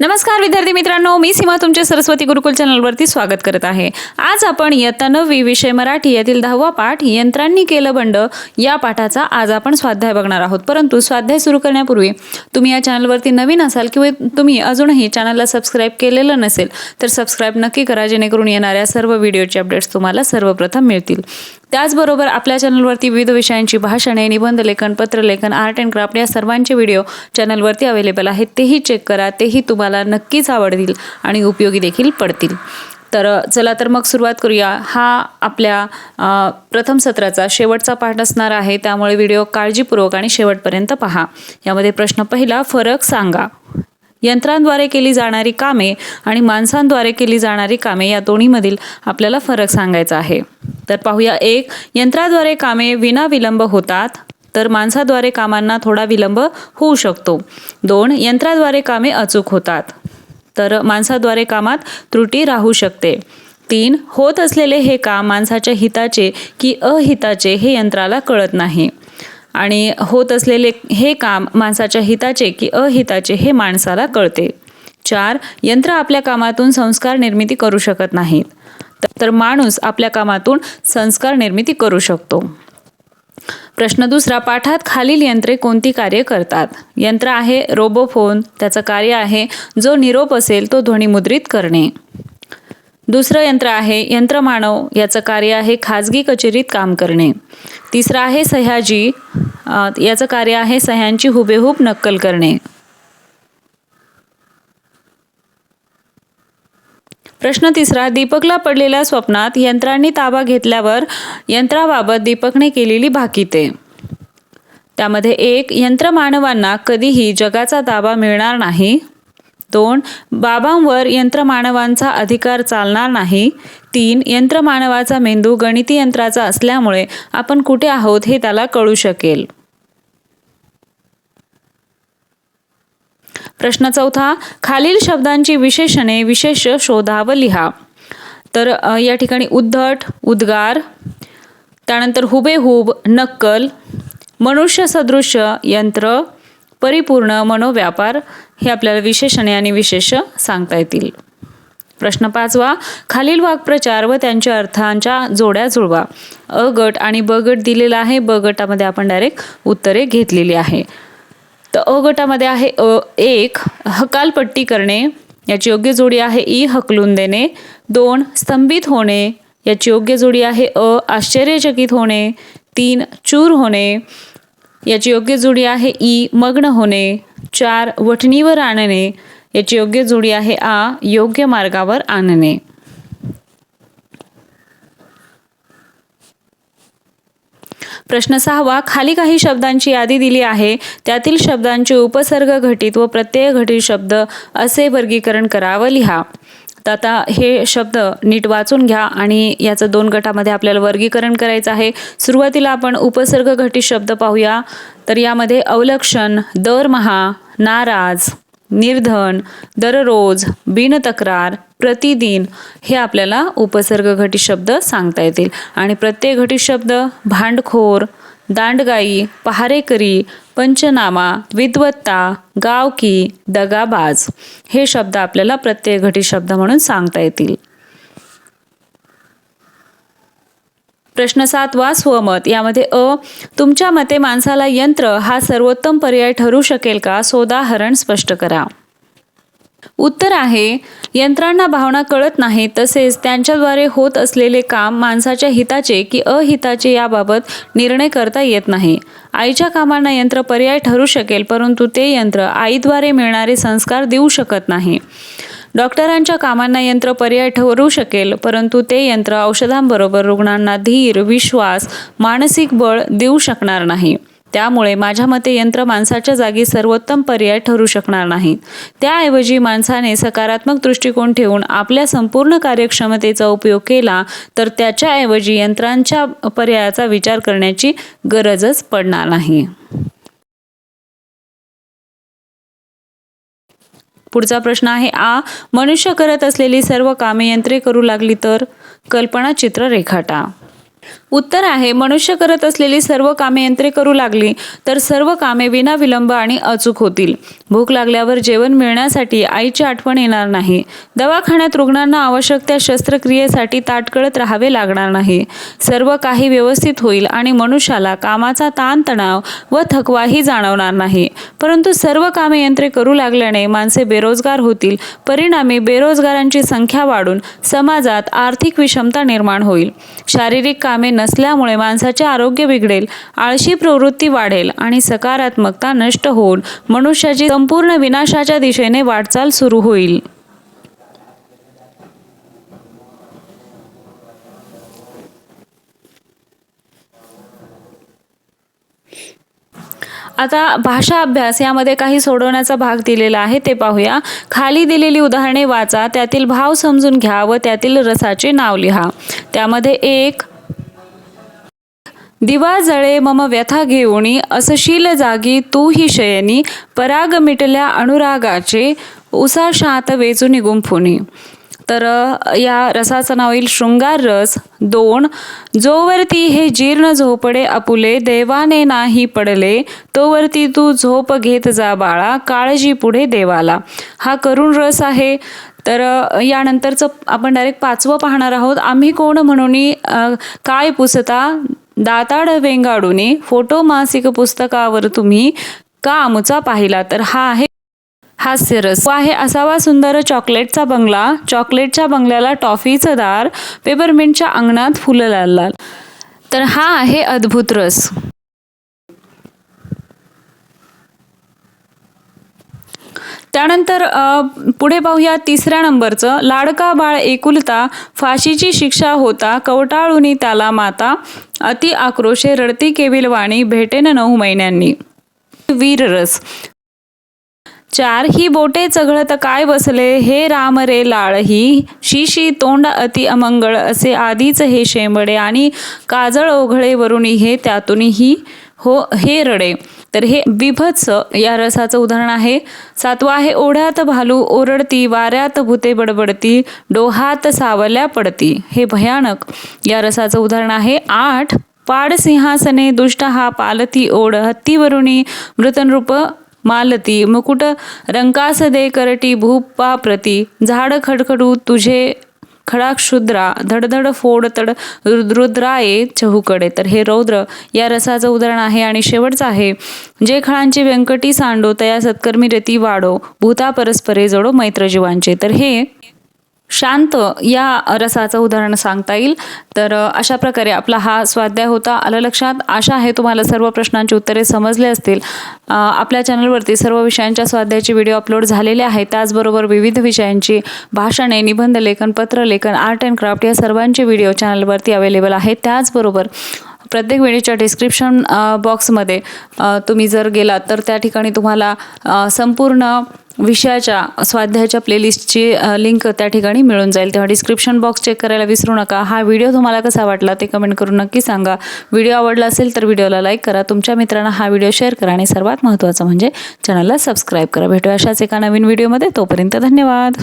नमस्कार विद्यार्थी मित्रांनो. मी सीमा तुमच्या सरस्वती गुरुकुल चॅनलवरती स्वागत करत आहे. आज आपण इयत्ता नववी विषय मराठी यातील दहावा पाठ यंत्रांनी केलं बंड या पाठाचा आज आपण स्वाध्याय बघणार आहोत. परंतु स्वाध्याय सुरू करण्यापूर्वी तुम्ही या चॅनलवरती नवीन असाल किंवा तुम्ही अजूनही चॅनलला सबस्क्राईब केलेलं नसेल तर सबस्क्राईब नक्की करा जेणेकरून येणाऱ्या सर्व व्हिडिओचे अपडेट्स तुम्हाला सर्वप्रथम मिळतील. त्याचबरोबर आपल्या चॅनलवरती विविध विषयांची भाषणे निबंध लेखन पत्रलेखन आर्ट अँड क्राफ्ट या सर्वांचे व्हिडिओ चॅनलवरती अवेलेबल आहेत. तेही चेक करा तेही तुम्हाला नक्कीच आवडतील आणि उपयोगी देखील पडतील. तर चला तर मग सुरुवात करूया. हा आपल्या प्रथम सत्राचा शेवटचा पाठ असणार आहे. त्यामुळे व्हिडिओ काळजीपूर्वक आणि शेवटपर्यंत पहा. यामध्ये प्रश्न पहिला फरक सांगा. यंत्रांद्वारे केली जाणारी कामे आणि माणसांद्वारे केली जाणारी कामे या दोन्हीमधील आपल्याला फरक सांगायचा आहे. तर पाहूया एक यंत्राद्वारे कामे विनाविलंब होतात. तर माणसाद्वारे कामांना थोडा विलंब होऊ शकतो. दोन यंत्राद्वारे कामे अचूक होतात. तर माणसाद्वारे कामात त्रुटी राहू शकते. तीन होत असलेले हे काम माणसाच्या हिताचे की अहिताचे हे यंत्राला कळत नाही. आणि होत असलेले हे काम माणसाच्या हिताचे की अहिताचे हे माणसाला कळते. चार यंत्र आपल्या कामातून संस्कार निर्मिती करू शकत नाहीत. तर माणूस आपल्या कामातून संस्कार निर्मिती करू शकतो. प्रश्न दुसरा पाठात खालील यंत्रे कोणती कार्य करतात? यंत्र आहे रोबोफोन त्याचं कार्य आहे जो निरोप असेल तो ध्वनिमुद्रित करणे. दुसरं यंत्र आहे यंत्रमानव याचं कार्य आहे खाजगी कचेरीत काम करणे. तिसरं आहे सह्याजी याचं कार्य आहे सह्यांची हुबेहूब नक्कल करणे. प्रश्न तिसरा दीपकला पडलेल्या स्वप्नात यंत्रांनी ताबा घेतल्यावर यंत्राबाबत दीपकने केलेली भाकिते त्यामध्ये एक यंत्रमानवांना कधीही जगाचा ताबा मिळणार नाही. दोन बाबांवर यंत्रमानवांचा अधिकार चालणार नाही. तीन यंत्रमानवाचा मेंदू गणिती यंत्राचा असल्यामुळे आपण कुठे आहोत हे त्याला कळू शकेल. प्रश्न चौथा खालील शब्दांची विशेषणे विशेष शोधा व लिहा. तर या ठिकाणी उद्धट उद्गार त्यानंतर हुबेहूब नक्कल मनुष्य सदृश्य यंत्र परिपूर्ण मनोव्यापार हे आपल्याला विशेषणे आणि विशेष सांगता येतील. प्रश्न पाचवा खालील वाक्प्रचार व त्यांच्या अर्थांच्या जोड्या जुळवा. अ गट आणि ब गट दिलेला आहे ब गटामध्ये आपण डायरेक्ट उत्तरे घेतलेली आहे. तर अ गटामध्ये आहे अ एक हकालपट्टी करणे याची योग्य जोडी आहे ई हकलून देणे. दोन स्तंभित होणे याची योग्य जोडी आहे अ आश्चर्यचकित होणे. तीन चूर होणे याची योग्य जोडी आहे ई मग्न होणे. चार वठणीवर आणणे याची योग्य जोडी आहे आ योग्य मार्गावर आणणे. प्रश्न सहावा खाली काही शब्दांची यादी दिली आहे. त्यातील शब्दांचे उपसर्ग घटित व प्रत्यय घटित शब्द असे वर्गीकरण करा व लिहा. तर आता हे शब्द नीट वाचून घ्या आणि याचं दोन गटामध्ये आपल्याला वर्गीकरण करायचं आहे. सुरुवातीला आपण उपसर्ग घटित शब्द पाहूया. तर यामध्ये अवलक्षण दरमहा नाराज निर्धन दररोज बिनतक्रार प्रतिदिन हे आपल्याला उपसर्ग घटित शब्द सांगता येतील. आणि प्रत्येक घटित शब्द भांडखोर दांडगाई पहारेकरी पंचनामा विद्वत्ता गावकी दगाबाज हे शब्द आपल्याला प्रत्येक घटित शब्द म्हणून सांगता येतील. प्रश्न सातवा स्वमत यामध्ये अ तुमच्या मते माणसाला यंत्र हा सर्वोत्तम पर्याय ठरू शकेल का? सोदाहरण स्पष्ट करा. उत्तर आहे यंत्रांना भावना कळत नाही तसेच त्यांच्याद्वारे होत असलेले काम माणसाच्या हिताचे की अहिताचे याबाबत निर्णय करता येत नाही. आईच्या कामांना यंत्र पर्याय ठरू शकेल परंतु ते यंत्र आईद्वारे मिळणारे संस्कार देऊ शकत नाही. डॉक्टरांच्या कामांना यंत्र पर्याय ठरू शकेल परंतु ते यंत्र औषधांबरोबर रुग्णांना धीर विश्वास मानसिक बळ देऊ शकणार नाही. त्यामुळे माझ्या मते यंत्र माणसाच्या जागी सर्वोत्तम पर्याय ठरू शकणार नाहीत. त्याऐवजी माणसाने सकारात्मक दृष्टिकोन ठेवून आपल्या संपूर्ण कार्यक्षमतेचा उपयोग केला तर त्याच्याऐवजी यंत्रांच्या पर्यायाचा विचार करण्याची गरजच पडणार नाही. पुढचा प्रश्न आहे आ मनुष्य करत असलेली सर्व कामे यंत्रे करू लागली तर? कल्पना चित्र रेखाटा. उत्तर आहे मनुष्य करत असलेली सर्व कामे यंत्रे करू लागली तर सर्व कामे विनाविलंब आणि अचूक होतील. भूक लागल्यावर जेवण मिळण्यासाठी आईची आठवण येणार नाही. दवाखान्यात रुग्णांना आवश्यक त्या शस्त्रक्रियेसाठी ताटकळत राहावे लागणार नाही. सर्व काही व्यवस्थित होईल आणि मनुष्याला कामाचा ताणतणाव व थकवाही जाणवणार नाही. परंतु सर्व कामे यंत्रे करू लागल्याने माणसे बेरोजगार होतील. परिणामी बेरोजगारांची संख्या वाढून समाजात आर्थिक विषमता निर्माण होईल. शारीरिक काम नसल्यामुळे माणसाचे आरोग्य बिघडेल आळशी प्रवृत्ती वाढेल आणि सकारात्मकता नष्ट होऊन मनुष्याची संपूर्ण विनाशाच्या दिशेने वाटचाल सुरू होईल. आता भाषा अभ्यास यामध्ये काही सोडवण्याचा भाग दिलेला आहे ते पाहूया. खाली दिलेली उदाहरणे वाचा त्यातील भाव समजून घ्या व त्यातील रसाचे नाव लिहा. त्यामध्ये एक दिवा जळे मम व्यथा घेऊणी असशील जागी तू ही शयनी पराग मिटल्या अनुरागाचे उसा शात वेचुनी गुंफुनी. तर या रसाचं नाव येईल शृंगार रस दोन जोवरती हे जीर्ण झोपडे आपुले देवाने नाही पडले तोवरती तू झोप घेत जा बाळा काळजी पुढे देवाला. हा करुण रस आहे. तर यानंतरचं आपण डायरेक्ट पाचवं पाहणार आहोत. आम्ही कोण म्हणून काय पुसता? दाताड वेंगाडूने फोटो मासिक पुस्तकावर तुम्ही का पाहिला? तर हा आहे हास्यरस आहे असावा सुंदर चॉकलेटचा बंगला. चॉकलेटच्या बंगल्याला टॉफीचं दार पेपरमिंटच्या अंगणात फुलं लाल लाल तर हा आहे अद्भुत रस. त्यानंतर पुढे पाहूया तिसऱ्या नंबरचं. लाडका बाळ एकुलता फाशीची शिक्षा होता कवटाळूनी त्याला माता. अति आक्रोशे रडती केविल वाणी भेटेन नऊ महिन्यांनी. वीररस चार ही बोटे चघळत काय बसले? हे राम रे लाळही शिशी तोंड अति अमंगळ असे आधीच हे शेंबडे आणि काजळ ओघळे वरुणी हे त्यातूनही हो हे रडे. तर हे बिभत्स या रसाचं उदाहरण आहे. सातवा आहे ओढ्यात भालू ओरडती वाऱ्यात भूते बडबडती डोहात सावल्या पडती. हे भयानक या रसाचं उदाहरण आहे. आठ पाड सिंहासने दुष्ट हा पालती ओढ हत्तीवरुणी मृतनरूप मालती मुकुट रंकास दे करटी भूपा प्रती. झाड खडखडू तुझे खडाक्षुद्रा धडधड फोड तड रुद्राये चहूकडे. तर हे रौद्र या रसाचं उदाहरण आहे आणि शेवटचं आहे. जे खळांची व्यंकटी सांडो तया सत्कर्मी रती वाढो भूता परस्परे जोडो मैत्रजीवांचे. तर हे शांत या रसाचं उदाहरण सांगता येईल. तर अशा प्रकारे आपला हा स्वाध्याय होता. आलं लक्षात? आशा आहे तुम्हाला सर्व प्रश्नांची उत्तरे समजले असतील. आपल्या चॅनलवरती सर्व विषयांच्या स्वाध्यायाचे व्हिडिओ अपलोड झालेले आहेत. त्याचबरोबर विविध विषयांची भाषणे निबंध लेखन पत्रलेखन आर्ट अँड क्राफ्ट या सर्वांचे व्हिडिओ चॅनलवरती अवेलेबल आहेत. त्याचबरोबर प्रत्येक व्हिडिओच्या डिस्क्रिप्शन बॉक्समध्ये तुम्ही जर गेलात तर त्या ठिकाणी तुम्हाला संपूर्ण विषयाच्या स्वाध्यायाच्या प्लेलिस्टची लिंक त्या ठिकाणी मिळून जाईल. तेव्हा डिस्क्रिप्शन बॉक्स चेक करायला विसरू नका. हा व्हिडिओ तुम्हाला कसा वाटला ते कमेंट करून नक्की सांगा. व्हिडिओ आवडला असेल तर व्हिडिओला लाईक करा. तुमच्या मित्रांना हा व्हिडिओ शेअर करा आणि सर्वात महत्त्वाचं म्हणजे चॅनलला सबस्क्राईब करा. भेटूया अशाच एका नवीन व्हिडिओमध्ये तोपर्यंत धन्यवाद.